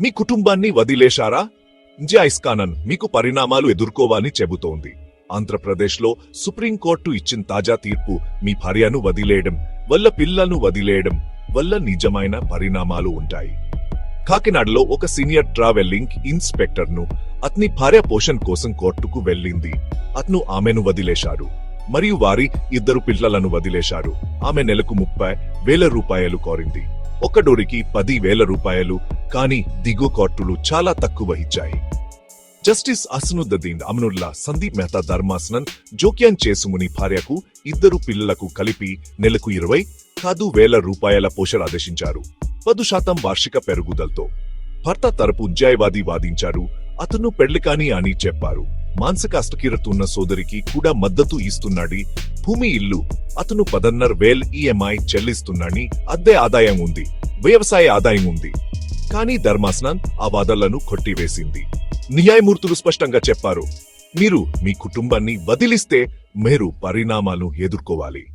మీ కుటుంబాన్ని వదిలేశారా? జాయిస్కానన్ మీకు పరిణామాలు ఎదుర్కోవాలని చెబుతోంది. ఆంధ్రప్రదేశ్లో సుప్రీంకోర్టు ఇచ్చిన తాజా తీర్పు మీ భార్యను వదిలేయడం వల్ల పిల్లలను వదిలేయడం వల్ల నిజమైన పరిణామాలు ఉంటాయి. కాకినాడలో ఒక సీనియర్ ట్రావెలింగ్ ఇన్స్పెక్టర్ను అతని భార్య పోషణ్ కోసం కోర్టుకు వెళ్ళింది. అతను ఆమెను వదిలేశాడు. మరియు వారి ఇద్దరు పిల్లలను వదిలేశారు ఆమె నెలకు ముప్పై వేల రూపాయలు కోరింది. ఒక డోరికి పది వేల రూపాయలు కానీ దిగువ కోర్టులు చాలా తక్కువ ఇచ్చాయి జస్టిస్ అసనుద్దీన్ అమనుల్లా సందీప్ మెహతా ధర్మాసనం జోక్యం చేసుముని భార్యకు ఇద్దరు పిల్లలకు కలిపి నెలకు ఇరవై కాదు వేల రూపాయల పోషణ ఆదేశించారు. పదు శాతం వార్షిక పెరుగుదలతో. భర్త తరపు న్యాయవాది వాదించారు. అతను పెళ్ళికాని అని చెప్పారు. మానసిక అష్టకీరతున్న సోదరికి కూడా మద్దతు ఇస్తున్నాడి. భూమి ఇల్లు. అతను పదన్నర వేల్ ఈఎంఐ చెల్లిస్తున్నాడని అద్దె ఆదాయం ఉంది. వ్యవసాయ ఆదాయం ఉంది. కానీ ధర్మాసనం ఆ వాదనలను కొట్టివేసింది. న్యాయమూర్తులు స్పష్టంగా చెప్పారు మీరు మీ కుటుంబాన్ని వదిలిస్తే మీరు పరిణామాలు ఎదుర్కోవాలి.